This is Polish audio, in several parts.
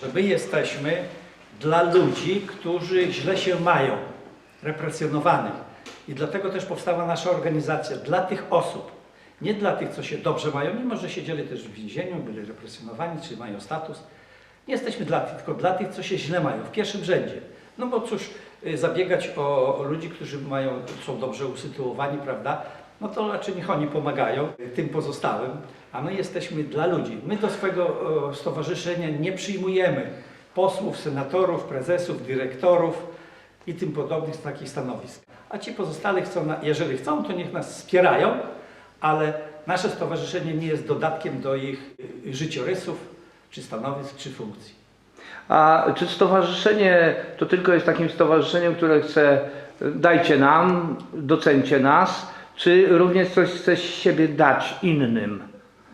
Że my jesteśmy dla ludzi, którzy źle się mają, represjonowanych. I dlatego też powstała nasza organizacja, dla tych osób. Nie dla tych, co się dobrze mają, mimo że siedzieli też w więzieniu, byli represjonowani, czy mają status. Nie jesteśmy dla tych, tylko dla tych, co się źle mają, w pierwszym rzędzie. No bo cóż, y, zabiegać o, o ludzi, którzy mają, są dobrze usytuowani, prawda? No to raczej niech oni pomagają tym pozostałym, a my jesteśmy dla ludzi. My do swojego o, stowarzyszenia nie przyjmujemy posłów, senatorów, prezesów, dyrektorów i tym podobnych takich stanowisk. A ci pozostali chcą, jeżeli chcą, to niech nas wspierają, ale nasze stowarzyszenie nie jest dodatkiem do ich życiorysów, czy stanowisk, czy funkcji. A czy stowarzyszenie to tylko jest takim stowarzyszeniem, które chce dajcie nam, docencie nas, czy również coś chce z siebie dać innym?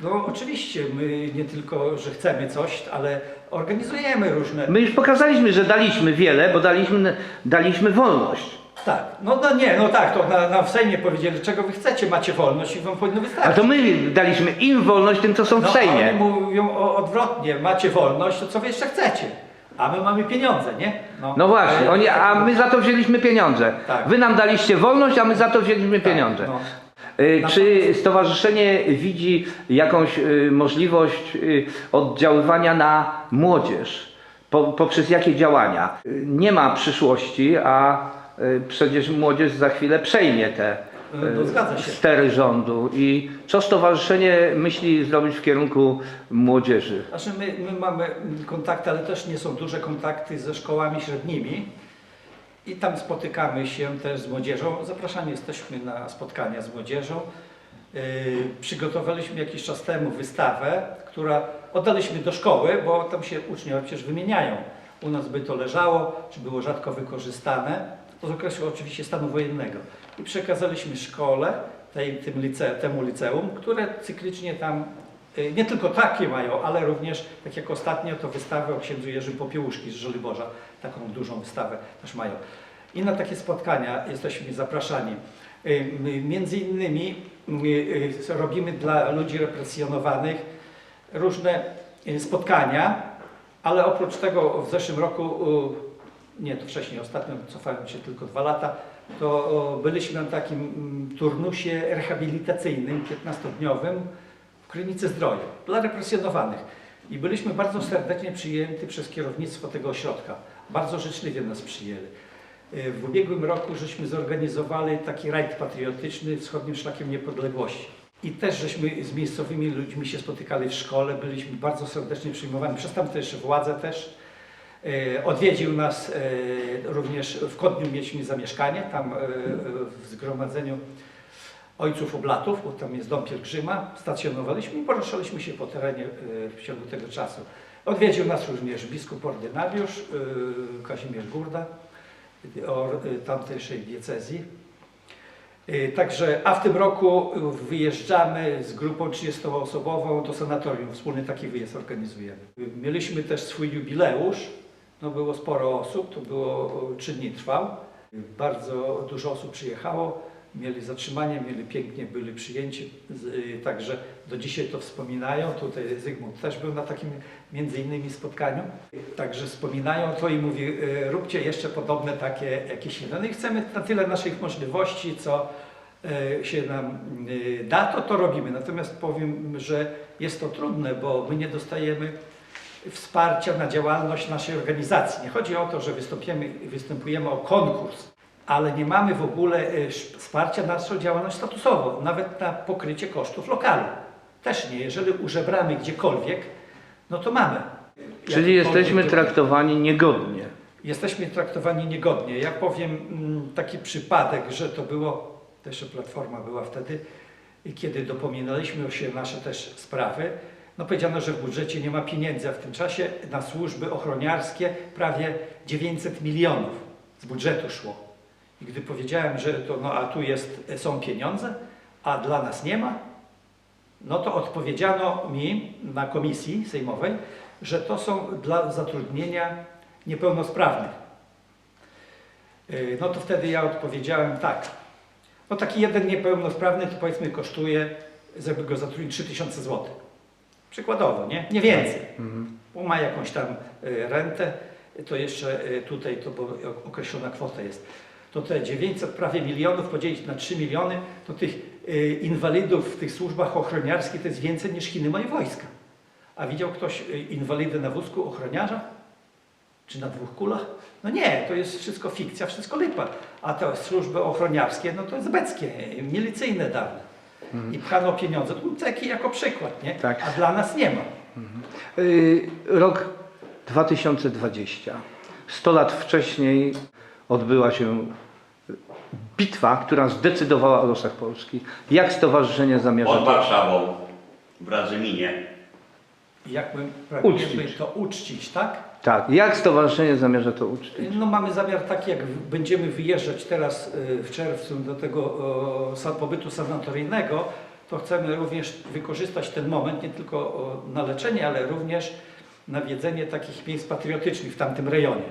No oczywiście, my nie tylko, że chcemy coś, ale organizujemy różne... My już pokazaliśmy, że daliśmy wiele, bo daliśmy, daliśmy wolność. Tak, no, no nie, no tak, to na, na w Sejmie powiedzieli, czego wy chcecie, macie wolność i wam powinno A wystarczyć. to my daliśmy im wolność, tym co są w no, a Sejmie. oni mówią o, odwrotnie, macie wolność, to co wy jeszcze chcecie? A my mamy pieniądze, nie? No właśnie, A- oni, a my za to wzięliśmy pieniądze. Tak. Wy nam daliście wolność, a my za to wzięliśmy Tak, pieniądze. no. Y, Czy stowarzyszenie widzi jakąś y, możliwość y, oddziaływania na młodzież? Po, poprzez jakie działania? Y, Nie ma przyszłości, a y, przecież młodzież za chwilę przejmie te No, zgadza się. stery rządu. I co stowarzyszenie myśli zrobić w kierunku młodzieży? Znaczy my, my mamy kontakty, ale też nie są duże kontakty ze szkołami średnimi i tam spotykamy się też z młodzieżą. Zapraszani jesteśmy na spotkania z młodzieżą. Yy, przygotowaliśmy jakiś czas temu wystawę, która oddaliśmy do szkoły, bo tam się uczniowie przecież wymieniają. U nas by to leżało, czy było rzadko wykorzystane, z okresu oczywiście stanu wojennego. I przekazaliśmy szkole, tej, tym lice, temu liceum, które cyklicznie tam Y, Nie tylko takie mają, ale również, tak jak ostatnio, to wystawę o księdzu Jerzym Popiełuszki z Żoliborza. Taką dużą wystawę też mają. I na takie spotkania jesteśmy zapraszani. Y, Między innymi y, robimy dla ludzi represjonowanych różne spotkania, ale oprócz tego w zeszłym roku, nie, to wcześniej, ostatnio cofałem się tylko dwa lata, to byliśmy na takim mm, turnusie rehabilitacyjnym 15-dniowym w Krynicy Zdroju dla represjonowanych. I byliśmy bardzo serdecznie przyjęci przez kierownictwo tego ośrodka. Bardzo życzliwie nas przyjęli. Y, W ubiegłym roku żeśmy zorganizowali taki rajd patriotyczny wschodnim szlakiem niepodległości. I też żeśmy z miejscowymi ludźmi się spotykali w szkole, byliśmy bardzo serdecznie przyjmowani przez tamtejsze władze też. Y, Odwiedził nas y, również w Kodniu mieliśmy zamieszkanie, tam y, w zgromadzeniu Ojców Oblatów, bo tam jest dom pielgrzyma, stacjonowaliśmy i poruszaliśmy się po terenie w ciągu tego czasu. Odwiedził nas również biskup ordynariusz Kazimierz Gurda tamtejszej diecezji. Także, a w tym roku wyjeżdżamy z grupą 30-osobową do sanatorium. Wspólny taki wyjazd organizujemy. Mieliśmy też swój jubileusz. No było sporo osób, to było o, trzy dni trwał. Bardzo dużo osób przyjechało, mieli zatrzymanie, mieli pięknie, byli przyjęci. Y, Także do dzisiaj to wspominają. Tutaj Zygmunt też był na takim między innymi spotkaniu. Także wspominają to i mówi, y, róbcie jeszcze podobne takie jakieś inne. No i chcemy na tyle naszych możliwości, co się nam da, to to robimy. Natomiast powiem, że jest to trudne, bo my nie dostajemy wsparcia na działalność naszej organizacji. Nie chodzi o to, że występujemy, występujemy o konkurs, ale nie mamy w ogóle sz- wsparcia na naszą działalność statusową, nawet na pokrycie kosztów lokalu. Też nie. Jeżeli użebramy gdziekolwiek, no to mamy. Czyli jesteśmy traktowani niegodnie. Jesteśmy traktowani niegodnie. Ja powiem mm, taki przypadek, że to było, też Platforma była wtedy, kiedy dopominaliśmy się nasze też sprawy, no powiedziano, że w budżecie nie ma pieniędzy, a w tym czasie na służby ochroniarskie prawie 900 milionów z budżetu szło. I gdy powiedziałem, że to, no a tu jest, są pieniądze, a dla nas nie ma, no to odpowiedziano mi na komisji sejmowej, że to są dla zatrudnienia niepełnosprawnych. Yy, No to wtedy ja odpowiedziałem tak. No taki jeden niepełnosprawny to powiedzmy kosztuje, żeby go zatrudnić 3000 zł. Przykładowo, nie? Nie więcej. Bo ma jakąś tam y, rentę, to jeszcze y, tutaj to bo określona kwota jest. To te 900 prawie milionów podzielić na 3 miliony, to tych y, inwalidów w tych służbach ochroniarskich to jest więcej niż Chiny moje wojska. A widział ktoś inwalidę na wózku ochroniarza? Czy na dwóch kulach? No nie, to jest wszystko fikcja, wszystko lipa. A te służby ochroniarskie, no to jest beckie, milicyjne dawne. I pchano pieniądze. Tu taki jako przykład, nie? Tak. A dla nas nie ma. Y, Rok 2020. 100 lat wcześniej odbyła się bitwa, która zdecydowała o losach Polski. Jak stowarzyszenie zamierza Pod to Warszawą, w Radzyminie. Jakby pragniemy Uczcić. to uczcić, tak? Tak, jak stowarzyszenie zamierza to uczcić? No mamy zamiar taki, jak w- będziemy wyjeżdżać teraz y, w czerwcu do tego o, sa- pobytu sanatoryjnego, to chcemy również wykorzystać ten moment nie tylko o, na leczenie, ale również na wiedzenie takich miejsc patriotycznych w tamtym rejonie.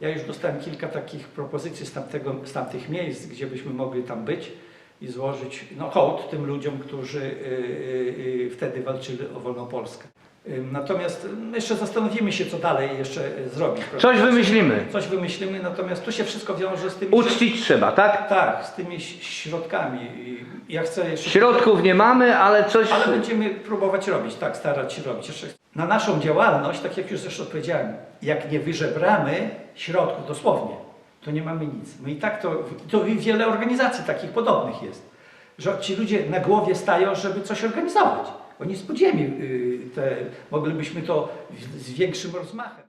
Ja już dostałem kilka takich propozycji z, tamtego, z tamtych miejsc, gdzie byśmy mogli tam być i złożyć no, hołd tym ludziom, którzy y, y, y, wtedy walczyli o wolną Polskę. Natomiast ym, jeszcze zastanowimy się, co dalej jeszcze y, zrobić. prawda? Coś wymyślimy. Coś wymyślimy, natomiast tu się wszystko wiąże z tymi... Uczcić trzeba, tak? Tak, z tymi ś- środkami. I Ja chcę jeszcze... Środków nie mamy, ale coś... Ale będziemy próbować robić, tak, starać się robić. Jeszcze na naszą działalność, tak jak już zresztą powiedziałem, jak nie wyżebramy środków dosłownie, to nie mamy nic. No i tak to, to wiele organizacji takich podobnych jest, że ci ludzie na głowie stają, żeby coś organizować. Oni z podziemi y, te, moglibyśmy to z większym rozmachem.